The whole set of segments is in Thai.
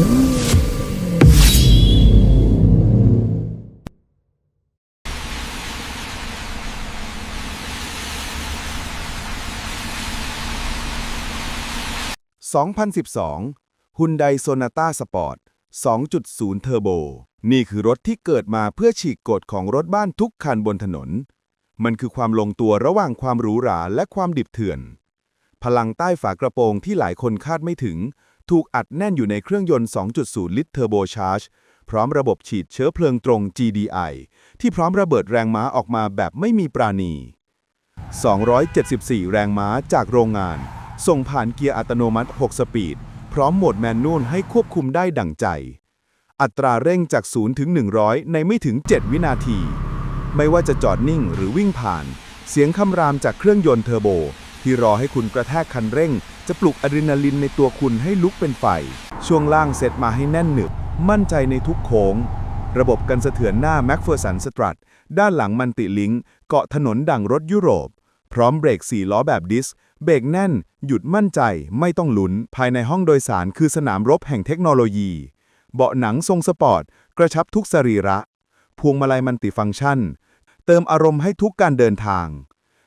2012 Hyundai Sonata Sport 2.0 Turbo นี่คือรถที่เกิดมาเพื่อฉีกกฎของรถบ้านทุกคันบนถนน มันคือความลงตัวระหว่างความหรูหราและความดิบเถื่อน พลังใต้ฝากระโปรงที่หลายคนคาดไม่ถึง ถูกอัดแน่นอยู่ในเครื่องยนต์ 2.0 ลิตรเทอร์โบชาร์จพร้อมระบบฉีดเชื้อเพลิงตรง GDI ที่พร้อมระเบิดแรงม้าออกมาแบบไม่มีปราณี 274 แรงม้าจากโรงงาน ส่งผ่านเกียร์อัตโนมัติ 6 สปีด พร้อมโหมดแมนนวลให้ควบคุมได้ดั่งใจ อัตราเร่งจาก 0 ถึง 100 ในไม่ถึง 7 วินาที ไม่ว่าจะจอดนิ่งหรือวิ่งผ่าน เสียงคำรามจากเครื่องยนต์เทอร์โบ ที่รอให้คุณกระแทกคันเร่ง จะปลุกอะดรีนาลินในตัวคุณให้ลุกเป็นไฟ ช่วงล่างเซตมาให้แน่นหนึบ มั่นใจในทุกโค้ง ระบบกันสะเทือนหน้า m c p h e r s o n Strut ด้านหลังมันติลิงเกาะถนนดังรถยุโรป พร้อมเบรก4ล้อแบบดิสก์เบรกแน่น หยุดมั่นใจไม่ต้องลุ้น ภายในห้องโดยสารคือสนามรบแห่งเทคโนโลยี เบาะหนังทรงสปอร์ต กระชับทุกสรีระ พวงมาลัยมันติฟังก์ชัน เติมอารมณ์ให้ทุกการเดินทาง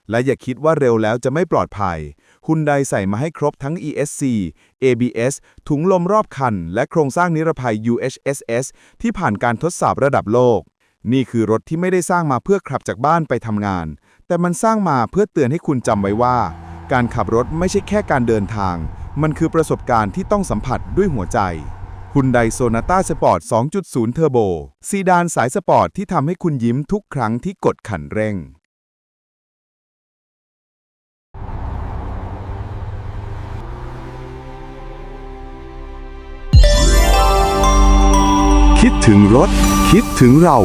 และอย่าคิดว่าเร็วแล้วจะไม่ปลอดภัย คุณไดใส่มาให้ครบทั้ง ESC ABS ถุงลมรอบคัน และโครงสร้างนิรภัย UHSS ที่ผ่านการทดสอบระดับโลก นี่คือรถที่ไม่ได้สร้างมาเพื่อขับจากบ้านไปทำงาน แต่มันสร้างมาเพื่อเตือนให้คุณจำไว้ว่า การขับรถไม่ใช่แค่การเดินทาง มันคือประสบการณ์ที่ต้องสัมผัสด้วยหัวใจ Hyundai Sonata Sport 2.0 Turbo ซีดานสายสปอร์ตที่ทำให้คุณยิ้มทุกครั้งที่กดขันเร่ง ถึงรถ คิดถึงเรา